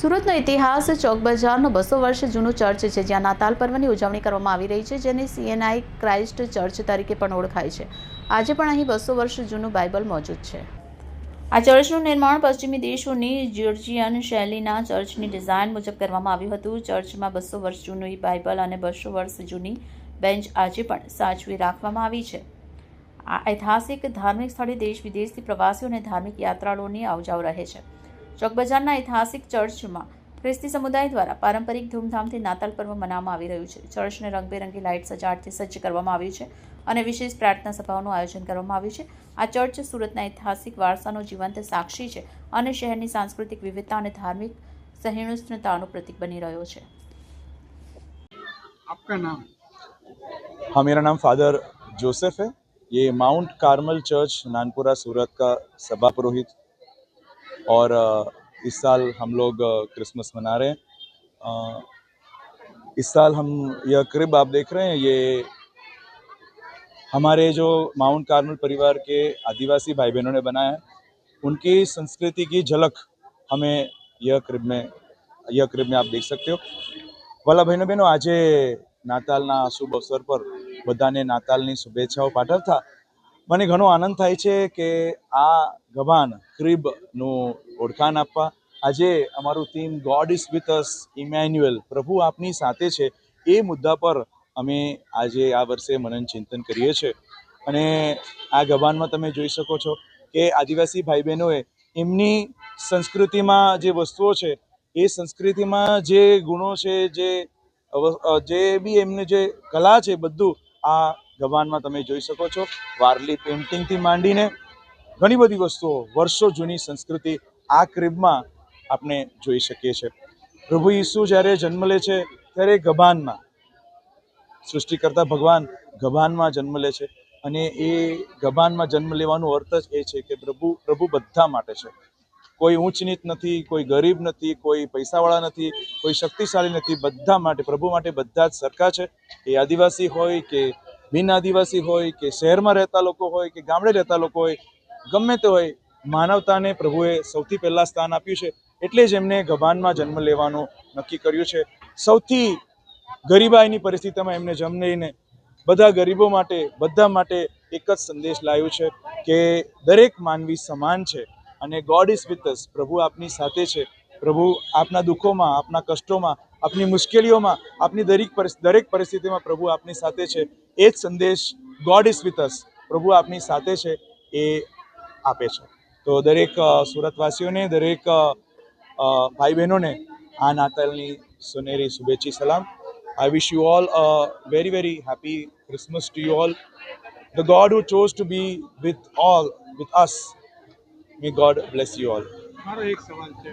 સુરતનો ઇતિહાસ ચોક બજારનો બસો વર્ષ જૂનું ચર્ચ છે, જ્યાં નાતાલ પર્વની ઉજવણી કરવામાં આવી રહી છે, જેને સીએનઆઈ ક્રાઇસ્ટ ચર્ચ તરીકે પણ ઓળખાય છે. આજે પણ અહીં બસો વર્ષ જૂનું બાઇબલ મોજૂદ છે. આ ચર્ચનું નિર્માણ પશ્ચિમી દેશોની જ્યોર્જિયન શૈલીના ચર્ચની ડિઝાઇન મુજબ કરવામાં આવ્યું હતું. ચર્ચમાં બસો વર્ષ જૂની બાઇબલ અને બસો વર્ષ જૂની બેન્ચ આજે પણ સાચવી રાખવામાં આવી છે. આ ઐતિહાસિક ધાર્મિક સ્થળે દેશ વિદેશથી પ્રવાસીઓ અને ધાર્મિક યાત્રાળુઓની આવજાવ રહે છે. ચોકબજારના ઐતિહાસિક ચર્ચમાં ખ્રિસ્તી સમુદાય દ્વારા પારંપરિક ધૂમધામથી નાતાલ પર્વ મનાવવામાં આવી રહ્યું છે ચર્ચને રંગબેરંગી લાઇટ સજાવટથી સજ્જ કરવામાં આવ્યું છે અને વિશેષ પ્રાર્થના સભાઓનું આયોજન કરવામાં આવ્યું છે આ ચર્ચ સુરતના ઐતિહાસિક વારસાનો જીવંત સાક્ષી છે અને શહેરની સાંસ્કૃતિક વિવિધતા અને ધાર્મિક સહિષ્ણુતાનું પ્રતીક બની રહ્યો છે आपका नाम हाँ मेरा नाम फादर जोसेफ है ये Mount Carmel church Nanpura Surat का सभा पुरोहित और अ, इस साल हम लोग अ, क्रिसमस मना रहे हैं अ, इस साल हम यह क्रिब आप देख रहे हैं ये हमारे जो माउंट कार्मल परिवार के आदिवासी भाई बहनों ने बनाया है उनकी संस्कृति की झलक हमें यह क्रिब में यह क्रिब में आप देख सकते हो વાલા ભાઈનો બહેનો આજે નાતાલના આ શુભ અવસર પર બધાને નાતાલની શુભેચ્છાઓ પાઠવતા મને ઘણો આનંદ થાય છે કે આ ગભાન ક્રિબનું ઓળખાણ આપવા. આજે અમારું theme God is with us Emmanuel પ્રભુ આપની સાથે છે. એ મુદ્દા પર અમે આજે આ વર્ષે મનન ચિંતન કરીએ છીએ. અને આ ગભાનમાં તમે જોઈ શકો છો કે આદિવાસી ભાઈ બહેનોએ એમની સંસ્કૃતિમાં જે વસ્તુઓ છે, એ સંસ્કૃતિમાં જે ગુણો છે, જે જે બી એમને જે કલા છે બધું આ ગવાનમાં તમે જોઈ શકો છો. વારલી પેઇન્ટિંગથી માંડીને ઘણી બધી વસ્તુઓ વર્ષો જૂની સંસ્કૃતિ આ ક્રિબમાં આપણે જોઈ શકીએ છીએ. પ્રભુ ઈસુ જ્યારે જન્મ લે છે, ત્યારે ગભાનમાં સૃષ્ટિકર્તા ભગવાન ગભાનમાં જન્મ લે છે. અને એ ગભાનમાં જન્મ લેવાનો અર્થ જ એ છે કે પ્રભુ પ્રભુ બધા માટે છે. કોઈ ઊંચ નીચ નથી, કોઈ ગરીબ નથી, કોઈ પૈસાવાળા નથી, કોઈ શક્તિશાળી નથી. બધા માટે, પ્રભુ માટે બધા જ સરખા છે. એ આદિવાસી હોય કે બિન આદિવાસી હોય કે શહેરમાં રહેતા લોકો હોય કે ગામડે રહેતા લોકો હોય, ગમે તે હોય, માનવતાને પ્રભુએ સૌથી પહેલાં સ્થાન આપ્યું છે. એટલે જ એમને ગભાનમાં જન્મ લેવાનું નક્કી કર્યું છે. સૌથી ગરીબાઈની પરિસ્થિતિમાં એમને જન્મ લઈને બધા ગરીબો માટે, બધા માટે એક જ સંદેશ લાવ્યો છે કે દરેક માનવી સમાન છે અને ગોડ ઇઝ વિથ અસ પ્રભુ આપની સાથે છે. પ્રભુ આપના દુઃખોમાં, આપના કષ્ટોમાં આપની મુશ્કેલીઓમાં આપની દરેક દરેક પરિસ્થિતિમાં પ્રભુ આપની સાથે છે. એ જ સંદેશ ગોડ ઇઝ વિથ અસ પ્રભુ આપની સાથે છે એ આપે છે. તો દરેક સુરતવાસીઓને દરેક ભાઈ બહેનોને આ નાતાલની સોનેરી શુભેચ્છી સલામ. I wish you all a very very happy Christmas to you all the God who chose to be with all, with us, may God bless you all. મારો એક સવાલ છે.